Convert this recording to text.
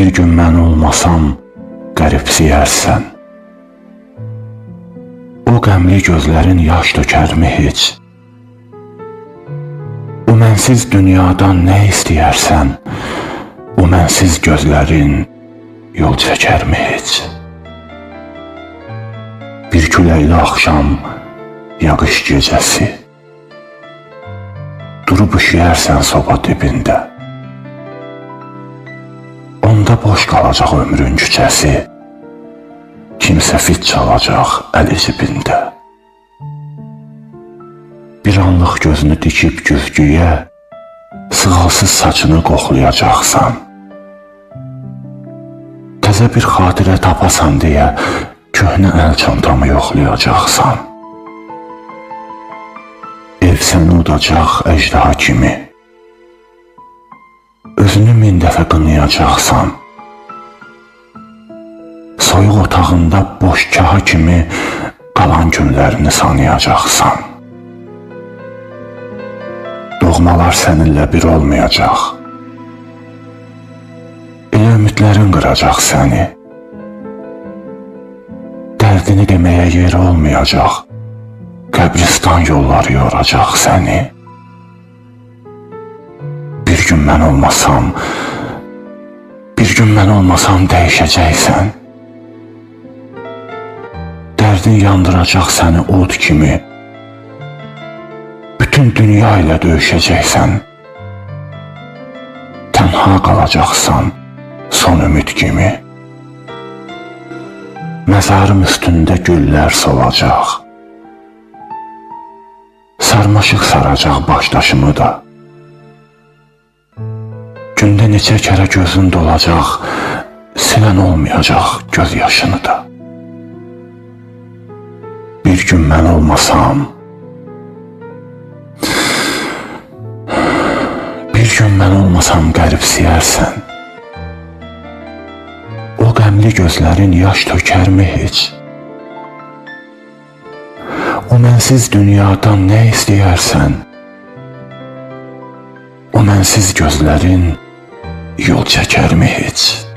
Bir gün mən olmasam qəribsiyərsən. O qəmli gözlərin yaş tökərmi heç? O mənsiz dünyadan nə istəyərsən? O mənsiz gözlərin yol çəkərmi heç? Bir küləkli axşam, yağış gecəsi. Durub üşüyərsən soba dibində. Onda boş qalacaq ömrün küçəsi. Kimsə fit çalacaq əli cibində. Bir anlıq gözünü dikib güzgüyə, sığalsız saçını qoxlayacaqsan. Təzə bir xatirə tapasan deyə köhnə əl çantamı yoxlayacaqsan. Ev səni udacaq əjdaha kimi. Özünü min dəfə qınayacaqsan. Soyuq otağında boş kaha kimi qalan günlərini sanayacaqsan. Doğmalar səninlə bir olmayacaq. Elə ümidlərin qıracaq səni. Dərdini deməyə yer olmayacaq. Qəbristan yolları yoracaq səni. Bir gün mən olmasam, bir gün mən olmasam dəyişəcəksən. Dərdin yandıracaq səni od kimi. Bütün dünya ilə döyüşəcəksən. Tənha qalacaqsan son ümid kimi. Məzarım üstündə güllər solacaq. Sarmaşıq saracaq başdaşımı da. Gündə neçə kərə gözün dolacaq, silən olmayacaq göz yaşını da. Bir gün mən olmasam, bir gün mən olmasam qəribsiyərsən. O qəmli gözlərin yaş tökərmi heç? O mənsiz dünyadan nə istəyərsən? O mənsiz gözlərin yol çəkərmi heç?